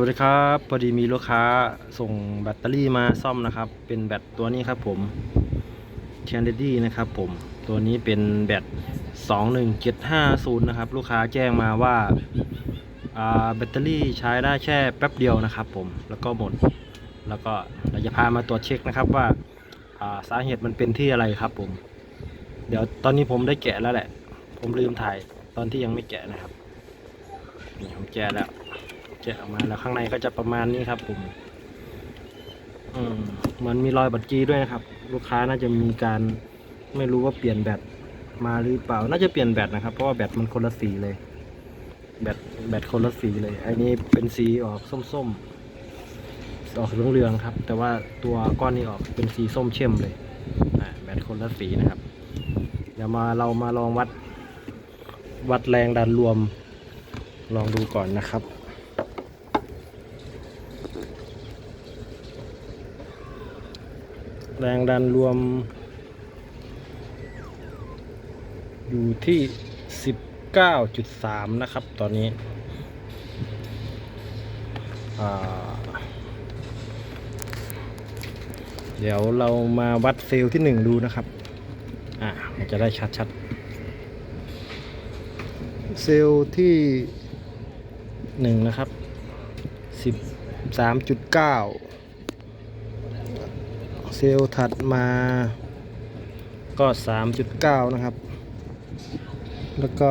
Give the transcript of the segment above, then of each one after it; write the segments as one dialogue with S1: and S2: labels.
S1: วัสดีครับ พอดีมีลูกค้าส่งแบตเตอรี่มาซ่อมนะครับ เป็นแบตตัวนี้ครับผม c a n d y นะครับผมตัวนี้เป็นแบต21750 นะครับ ลูกค้าแจ้งมาว่าแบตเตอรี่ใช้ได้แค่แป๊บเดียวนะครับผมแล้วก็หมด แล้วก็เราจะพามาตรวจเช็คนะครับว่าอ่าสาเหตุมันเป็นที่อะไรครับผม เดี๋ยวตอนนี้ผมได้แกะแล้วแหละ ผมลืมถ่ายตอนที่ยังไม่แกะนะครับนี่ผมแกะแล้ว แกะออกมาแล้วข้างในก็จะประมาณนี้ครับผมอืมมันมีรอยบัตรกีด้วยนะครับ ลูกค้าน่าจะมีการไม่รู้ว่าเปลี่ยนแบตมาหรือเปล่า น่าจะเปลี่ยนแบตนะครับ เพราะว่าแบตมันคนละสีเลย แบตแบตคนละสีเลย อันนี้เป็นสีออกส้มๆ ออกเหลืองๆครับ แต่ว่าตัวก้อนนี้ออกเป็นสีส้มเข้มเลยอ่าแบตคนละสีนะครับ เดี๋ยวมาเรามาลองวัด วัดแรงดันรวม ลองดูก่อนนะครับ แรงดันรวม อยู่ที่ 19.3 นะครับ ตอนนี้ เดี๋ยวเรามาวัดเซลล์ที่ 1 ดูนะครับ อ่ามันจะได้ชัดๆ เซลล์ที่ 1 นะครับ 13.9 เซลล์ถัดมาก็ 3.9 นะครับ แล้วก็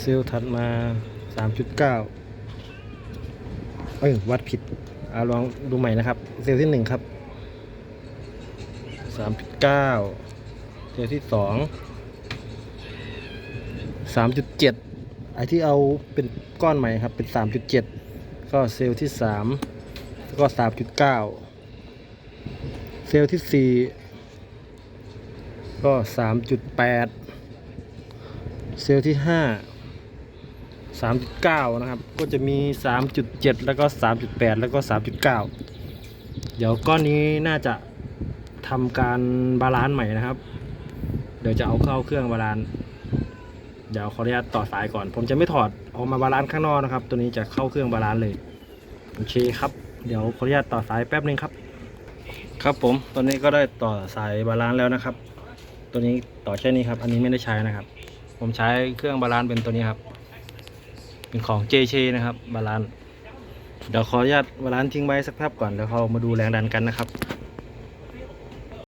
S1: เซลล์ถัดมา 3.9 เอ้ย วัดผิดเอาลองดูใหม่นะครับ เซลล์ที่ 1 ครับ 3.9 เซลล์ที่ 2 3.7 ไอที่เอาเป็นก้อนใหม่ครับ เป็น 3.7 ก็เซลล์ที่ 3 แล้วก็3.9เก้าเซลล์ที่4ก็3.8เซลล์ที่5 3.9นะครับ ก็จะมี3.7แล้วก็3.8แปดแล้วก็3.9เดี๋ยวก้อนนี้น่าจะทำการบาลานซ์ใหม่นะครับ เดี๋ยวจะเอาเข้าเครื่องบาลานซ์เดี๋ยวขออนุญาตต่อสายก่อน ผมจะไม่ถอดออกมาบาลานซ์ข้างนอกนะครับ ตัวนี้จะเข้าเครื่องบาลานซ์เลย โอเคครับ เดี๋ยวขออนุญาตต่อสายแป๊บนึงครับ ครับผมตอนนี้ก็ได้ต่อสายบาลานซ์แล้วนะครับ ตัวนี้ต่อแค่นี้ครับ อันนี้ไม่ได้ใช้นะครับ ผมใช้เครื่องบาลานซ์เป็นตัวนี้ครับ เป็นของ JC นะครับบาลานซ์เดี๋ยวขออนุญาตบาลานซ์ทิ้งไว้สักแป๊บก่อนเดี๋ยวเรามาดูแรงดันกันนะครับ